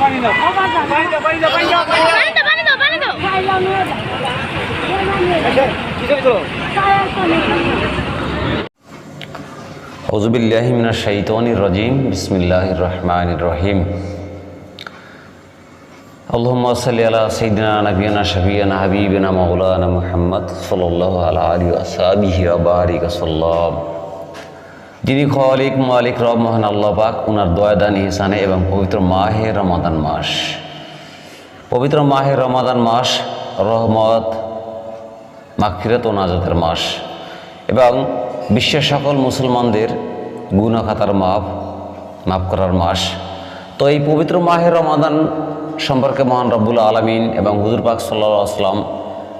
পানি দাও পানি দাও পানি দাও পানি দাও পানি দাও পানি দাও পানি দাও কিসের তো হজবিল্লাহ মিনা শাইতানির রাজিম বিসমিল্লাহির রহমানির রহিম اللهم صل على سيدنا نبينا شفينا حبيبنا مولانا محمد صلى الله على آله وصحبه وبارك وسلم যিনি খলিক মালিক, রব মহান, আল্লাহ পাক ওনার দয়াদান, ইহসানে এবং পবিত্র মাহে রমাদান মাস। পবিত্র মাহে রমাদান মাস রহমত, মাগফিরাত ও নাজাতের মাস। এবং বিশ্বের সকল মুসলমানদের গুণাখাতার মাপ মাফ করার মাস। তো এই পবিত্র মাহে রমাদান সম্পর্কে মহান রব্বুল আলমিন এবং হুজুর পাক সাল্লাহ আসলাম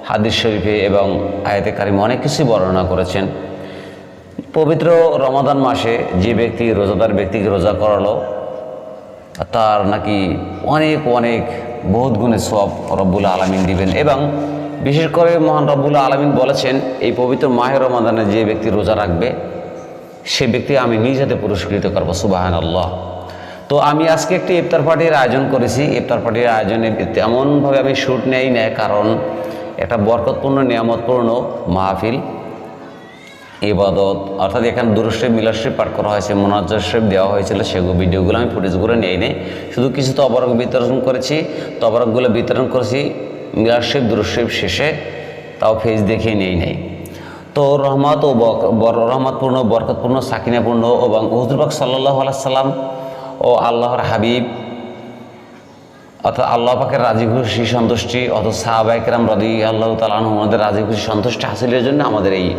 হাদিস শরীফে এবং আয়াতে কারিম অনেক কিছুই বর্ণনা করেছেন। পবিত্র রমাদান মাসে যে ব্যক্তি রোজাদার ব্যক্তিকে রোজা করালো, তার নাকি অনেক অনেক বহুত গুণে সব রব্বুল আলমিন দিবেন। এবং বিশেষ করে মহান রব্বুল আলমিন বলেছেন, এই পবিত্র মাহের রমাদানে যে ব্যক্তি রোজা রাখবে, সে ব্যক্তি আমি নিজ হাতে পুরস্কৃত করব সুবাহান আল্লাহ তো আমি আজকে একটি ইফতার পার্টির আয়োজন করেছি। ইফতার পার্টির আয়োজনে তেমনভাবে আমি শ্যুট নেই নেয় কারণ একটা বরকতপূর্ণ, নিয়ামতপূর্ণ মাহফিল ইবাদত, অর্থাৎ এখানে দুরুশ্রেপ মিলাশ্রেপ পাঠ করা হয়েছে মোনাজার শ্রেপ দেওয়া হয়েছিল সেগুলো ভিডিওগুলো আমি ফুটেজগুলো নিয়ে নেই। শুধু কিছু তবরক বিতরণ করেছি, তবরকগুলো বিতরণ করেছি মিলাশ্রেপ দুরুশ্রেপ শেষে, তাও ফেজ দেখিয়ে নেই নেই। তো রহমত ও বর- রহমতপূর্ণ, বরকতপূর্ণ, সাকিনাপূর্ণ, এবং হজরবাক সাল্লাহ সাল্লাম ও আল্লাহর হাবিব, অর্থাৎ আল্লাহ পাকের রাজি খুশি সন্তুষ্টি অত সাহাবাইকরাম রদি আল্লাহ তালাহ আমাদের রাজি খুশি সন্তুষ্টি হাসিলের জন্য আমাদের এই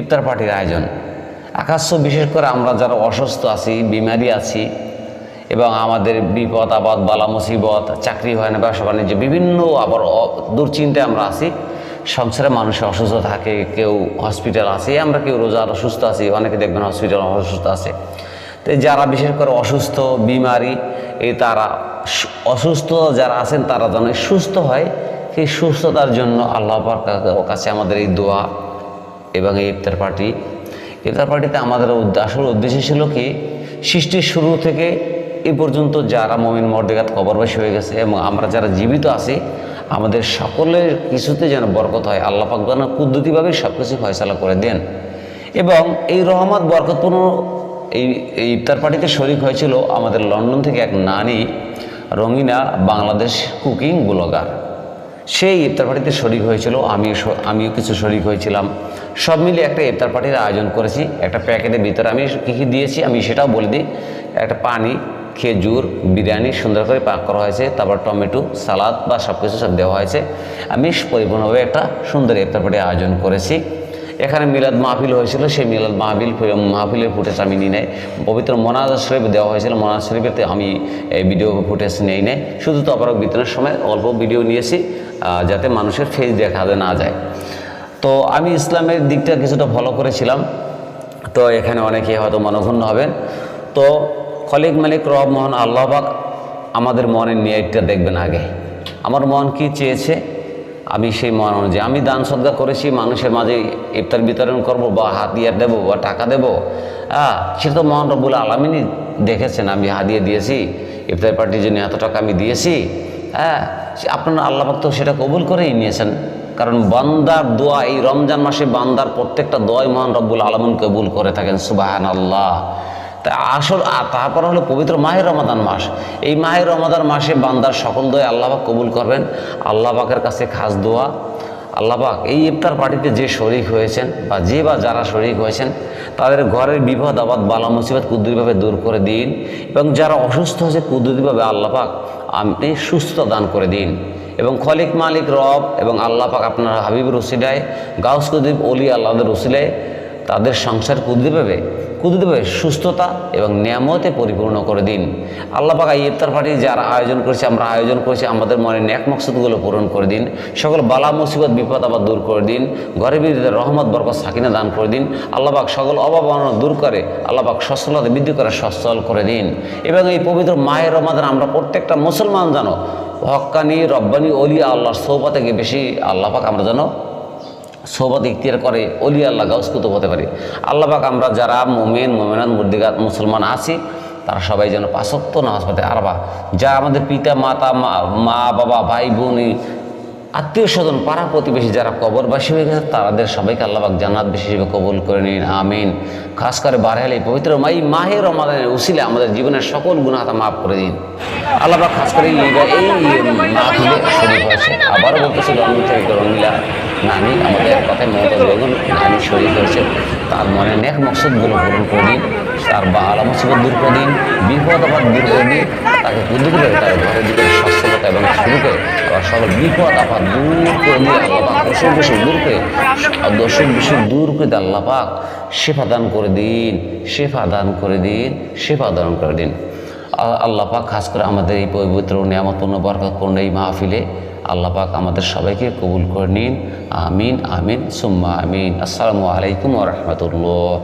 ইফতার পার্টির আয়োজন। আকাশ্য বিশেষ করে আমরা যারা অসুস্থ আছি, বিমারি আছি, এবং আমাদের বিপদ, আপদ, বালা, মুসিবত, চাকরি হয় না, ব্যবসা বাণিজ্য, বিভিন্ন আবার দুশ্চিন্তায় আমরা আছি। সংসারে মানুষের অসুস্থ থাকে, কেউ হসপিটাল আছে, আমরা কেউ রোজার অসুস্থ আছি, অনেকে দেখবেন হসপিটাল অসুস্থ আছে। তো যারা বিশেষ করে অসুস্থ, বিমারি, এই তারা অসুস্থ যারা আছেন, তারা যেন সুস্থ হয়, সেই সুস্থতার জন্য আল্লাহ কাছে আমাদের এই দোয়া এবং এই ইফতার পার্টি, ইফতার পার্টিতে আমাদের আসল উদ্দেশ্য ছিল কি, সৃষ্টির শুরু থেকে এ পর্যন্ত যারা মমিন মর্দেগাত কবরবাসী হয়ে গেছে এবং আমরা যারা জীবিত আছি, আমাদের সকলের কিছুতে যেন বরকত হয়, আল্লাহ পাক যেন সব কিছু ফয়সালা করে দেন। এবং এই রহমত বরকতপূর্ণ এই এই ইফতার পার্টিতে শরিক হয়েছিল আমাদের লন্ডন থেকে এক নারী রঙিনা বাংলাদেশ কুকিং ব্লগার। সেই ইফতার পার্টিতে শরিক হয়েছিল, আমিও আমিও কিছু শরিক হয়েছিলাম। সব মিলে একটা ইফতার পার্টির আয়োজন করেছি, একটা প্যাকেটের ভিতরে আমি কী কী দিয়েছি আমি সেটাও বলে দিই। একটা পানি, খেজুর, বিরিয়ানি সুন্দর করে পাক করা হয়েছে, তারপর টমেটো, সালাদ বা সব কিছু সব দেওয়া হয়েছে। আমি পরিপূর্ণভাবে একটা সুন্দর ইফতার পার্টির আয়োজন করেছি। এখানে মিলাদ মাহফিল হয়েছিল, সেই মিলাদ মাহফিল মাহফিলের ফুটেজ আমি নিই নাই। পবিত্র মোনাজ শরীফ দেওয়া হয়েছিল, মোনাজ শরীফেতে আমি এই ভিডিও ফুটেজ নেই নাই। শুধু তবরক বিতরণের সময় অল্প ভিডিও নিয়েছি যাতে মানুষের ফেস দেখা না যায়। তো আমি ইসলামের দিকটা কিছুটা ফলো করেছিলাম। তো এখানে অনেকে হয়তো মনক্ষুণ্ণ হবেন। তো খলিক মালিক রব মোহন আল্লাহবাক আমাদের মনের নিয়তটা দেখবেন আগে। আমার মন কি চেয়েছে? আমি সেই মন যে আমি দান সদ্গা করেছি, মানুষের মাঝে ইফতার বিতরণ করব বা হাতিয়ার দেবো বা টাকা দেবো। হ্যাঁ সেটা তো মহান রব্বুল আলমিনই দেখেছেন, আমি হাদিয়ে দিয়েছি, ইফতার পার্টির জন্য এত টাকা আমি দিয়েছি। হ্যাঁ আপনারা আল্লাহ তো সেটা কবুল করেই নিয়েছেন। কারণ বান্দার দোয়া, এই রমজান মাসে বান্দার প্রত্যেকটা দোয়াই মহান রব্বুল আলমিন কবুল করে থাকেন সুবাহান আল্লাহ তা আসল তারপর হলো পবিত্র মাহের রমাদান মাস। এই মাহের রমাদান মাসে বান্দার সকল দোয়া আল্লাহবাক কবুল করবেন। আল্লাহ পাকের কাছে খাস দোয়া। আল্লাহ পাক এই ইফতার পার্টিতে যে শরিক হয়েছেন বা যে বা যারা শরিক হয়েছেন, তাদের ঘরের বিপদ আবাদ বালা, মুসিবত কুদ্দুরিভাবে দূর করে দিন এবং যারা অসুস্থ হয়েছে কুদ্দুরিভাবে আল্লাহ পাক আপনি সুস্থ দান করে দিন। এবং খলিক মালিক রব এবং আল্লাহ পাক আপনার হাবিব রসিলায়, গাউস কুদ্দীপ অলি আল্লাহদের রসিলায় তাদের সংসার কুদ্দুরিভাবে কুদ্দুরিভাবে সুস্থতা এবং নিয়ামতে পরিপূর্ণ করে দিন। আল্লাহ পাক ইফতার পার্টি যারা আয়োজন করেছে, আমরা আয়োজন করেছি, আমাদের মনে ন্যাক মকসদগুলো পূরণ করে দিন। সকল বালা, মুসিবত, বিপদ আবার দূর করে দিন। ঘরে বিরুদ্ধে রহমত, বরকত, সাকিনা দান করে দিন। আল্লাহ পাক সকল অভাব অনটন দূর করে, আল্লাহ পাক সচ্ছলতা বৃদ্ধি করে, সচ্ছল করে দিন। এবং এই পবিত্র মায়ের রমাদান আমরা প্রত্যেকটা মুসলমান জানো। হক্কানি রব্বানি অলিয়া আল্লাহর সৌবা থেকে বেশি আল্লাহ পাক আমরা যেন সোবত ইখতিয়ার করে, অলি আল্লাহ গাউসকুত হতে পারে। আল্লাহ পাক আমরা যারা মোমেন মোমেনান মুর্দিগাত, মুসলমান আছি, তারা সবাই যেন পাশত্ব নামাজ পড়ে আরবা, যা আমাদের পিতা, মাতা মা, বাবা, ভাই, বোন আত্মীয় স্বজন, পাড়া প্রতিবেশী যারা কবরবাসী হয়ে গেছে, তাদের সবাইকে আল্লাহবাক জান্নাত হিসেবে কবুল করে নিন, আমিন। খাস করে বারেহালি পবিত্র মাই, মাহে রমাদানের উসিলে আমাদের জীবনের সকল গুণাতা মাফ করে দিন। আল্লাহবাক খাস করে এই শরীর হয়েছে, আবারও বলতেছিল অমিত রঙ্গিলা নানি, আমাদের কথায় মমতাজ বেগম নানি শরীর হয়েছে, তার মনে নেক মকসদগুলো পূরণ করে দিন। তার বালা মুসিবত দূর করে দিন বিপদ আবার দূর করে দিন তাকে বুদ্ধি করে তার ঘরের দিকে সচ্ছলতা এবং শুরুকে আবার সকল বিপদ আবার দূর করে দিয়ে আল্লাহ পাক অসুখ বিসুখ দূর করে দর্শক বিসুখ দূর করে দিয়ে আল্লাহ পাক শেফা দান করে দিন শেফা দান করে দিন শেফা দান করে দিন। আল্লাহ পাক খাস করে আমাদের এই পবিত্র, নিয়ামতপূর্ণ, বরকতপূর্ণ এই মাহফিলে আল্লাহ পাক আমাদের সবাইকে কবুল করে নিন। আমিন আমিন, সুম্মা আমিন। আসসালামু আলাইকুম ওরহমতুল্লাহ